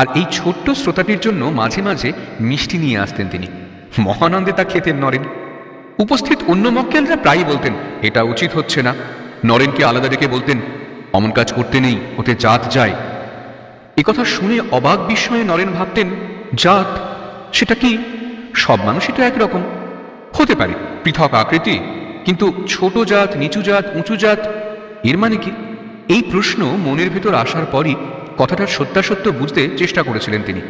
আর এই ছোট্ট শ্রোতাটির জন্য মাঝে মাঝে মিষ্টি নিয়ে আসতেন তিনি। মহানন্দে তা খেতেন নরেন। উপস্থিত অন্য মক্কেলরা প্রায়ই বলতেন, এটা উচিত হচ্ছে না। নরেনকে আলাদা রেখে বলতেন, অমন কাজ করতে নেই, ওতে জাত যায়। কথা শুনে অবাক বিস্ময়ে নরেন ভাবতেন, জাত, সেটা কি? সব মানুষই তো একরকম। হতে পারে, পৃথক আকৃতি, কিন্তু ছোট জাত, নিচু জাত, উঁচু জাত, এর মানে কি? এই প্রশ্ন মনের ভেতর আসার পরই কথাটার সত্যাসত্য বুঝতে চেষ্টা করেছিলেন তিনি।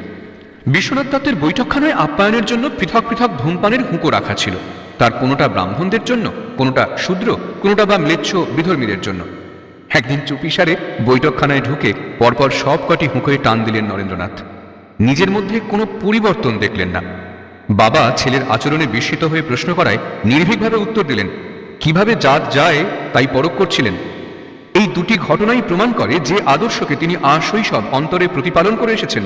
বিশ্বনাথ দত্তের বৈঠকখানায় আপ্যায়নের জন্য পৃথক পৃথক ধূমপানের হুঁকো রাখা ছিল। তার কোনোটা ব্রাহ্মণদের জন্য, কোনোটা শূদ্র, কোনোটা বা ম্লেচ্ছ বিধর্মীদের জন্য। একদিন চুপিসারে বৈঠকখানায় ঢুকে পরপর সব কটি হুঁকোয় টান দিলেন নরেন্দ্রনাথ। নিজের মধ্যে কোনো পরিবর্তন দেখলেন না। বাবা ছেলের আচরণে বিস্মিত হয়ে প্রশ্ন করায় নির্ভীকভাবে উত্তর দিলেন, কীভাবে জাত যায় তাই পরখ করছিলেন? এই দুটি ঘটনাই প্রমাণ করে যে আদর্শকে তিনি আশৈশব অন্তরে প্রতিপালন করে এসেছেন।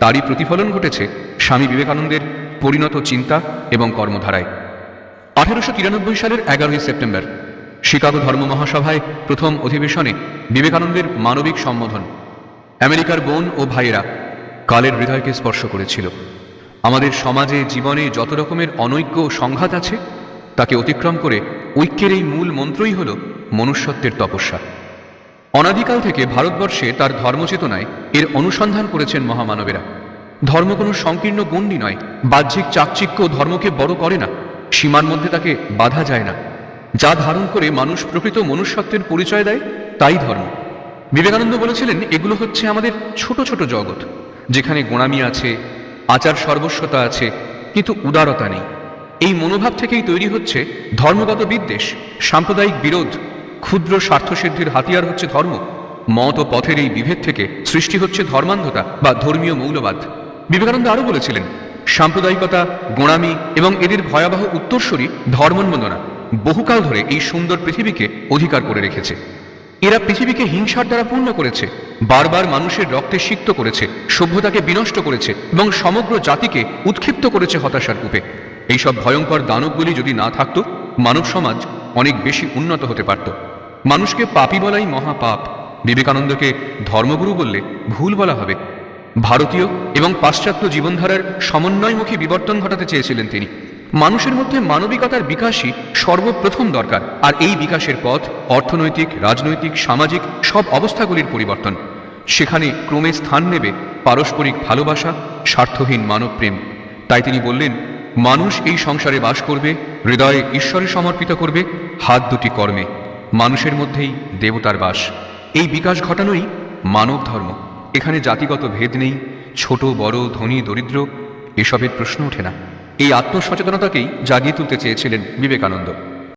তারই প্রতিফলন ঘটেছে স্বামী বিবেকানন্দের পরিণত চিন্তা এবং কর্মধারায়। আঠেরোশো তিরানব্বই সালের এগারোই সেপ্টেম্বর, শিকাগো ধর্ম মহাসভায় প্রথম অধিবেশনে বিবেকানন্দের মানবিক সম্বোধন। আমেরিকার বোন ও ভাইয়েরা কালের হৃদয়কে স্পর্শ করেছিল। আমাদের সমাজে, জীবনে যত রকমের অনৈক্য সংঘাত আছে, তাকে অতিক্রম করে ঐক্যের এই মূল মন্ত্রই হল মনুষ্যত্বের তপস্যা। অনাদিকাল থেকে ভারতবর্ষে তার ধর্মচেতনায় এর অনুসন্ধান করেছেন মহামানবেরা। ধর্ম কোনো সংকীর্ণ গণ্ডি নয়, বাহ্যিক চাকচিক্য ধর্মকে বড় করে না, সীমার মধ্যে তাকে বাধা যায় না। যা ধারণ করে মানুষ প্রকৃত মনুষ্যত্বের পরিচয় দেয়, তাই ধর্ম। বিবেকানন্দ বলেছিলেন, এগুলো হচ্ছে আমাদের ছোট ছোট জগৎ, যেখানে গোড়ামি আছে, আচার সর্বস্বতা আছে, কিন্তু উদারতা নেই। এই মনোভাব থেকেই তৈরি হচ্ছে ধর্মগত বিদ্বেষ, সাম্প্রদায়িক বিরোধ ক্ষুদ্র স্বার্থসিদ্ধির হাতিয়ার হচ্ছে ধর্ম। মত ও পথের এই বিভেদ থেকে সৃষ্টি হচ্ছে ধর্মান্ধতা বা ধর্মীয় মৌলবাদ। বিবেকানন্দ আরও বলেছিলেন, সাম্প্রদায়িকতা, গোড়ামি এবং এদের ভয়াবহ উত্তরসূরি ধর্মোন্মদনা বহুকাল ধরে এই সুন্দর পৃথিবীকে অধিকার করে রেখেছে। এরা পৃথিবীকে হিংসার দ্বারা পূর্ণ করেছে, বারবার মানুষের রক্তে সিক্ত করেছে, সভ্যতাকে বিনষ্ট করেছে এবং সমগ্র জাতিকে উৎক্ষিপ্ত করেছে হতাশার কূপে। এইসব ভয়ঙ্কর দানবগুলি যদি না থাকতো, মানব সমাজ অনেক বেশি উন্নত হতে পারত। মানুষকে পাপী বলাই মহাপাপ। বিবেকানন্দকে ধর্মগুরু বললে ভুল বলা হবে। ভারতীয় এবং পাশ্চাত্য জীবনধারার সমন্বয়মুখী বিবর্তন ঘটাতে চেয়েছিলেন তিনি। মানুষের মধ্যে মানবিকতার বিকাশই সর্বপ্রথম দরকার। আর এই বিকাশের পথ অর্থনৈতিক, রাজনৈতিক, সামাজিক সব অবস্থাগুলির পরিবর্তন। সেখানে ক্রমে স্থান নেবে পারস্পরিক ভালোবাসা, স্বার্থহীন মানবপ্রেম। তাই তিনি বললেন, মানুষ এই সংসারে বাস করবে, হৃদয়ে ঈশ্বরে সমর্পিত করবে, হাত দুটি কর্মে। মানুষের মধ্যেই দেবতার বাস। এই বিকাশ ঘটানোই মানব ধর্ম। এখানে জাতিগত ভেদ নেই, ছোট, বড়, ধনী, দরিদ্র, এসবের প্রশ্ন ওঠে না। এই আত্মসচেতনতাকেই জাগিয়ে তুলতে চেয়েছিলেন বিবেকানন্দ।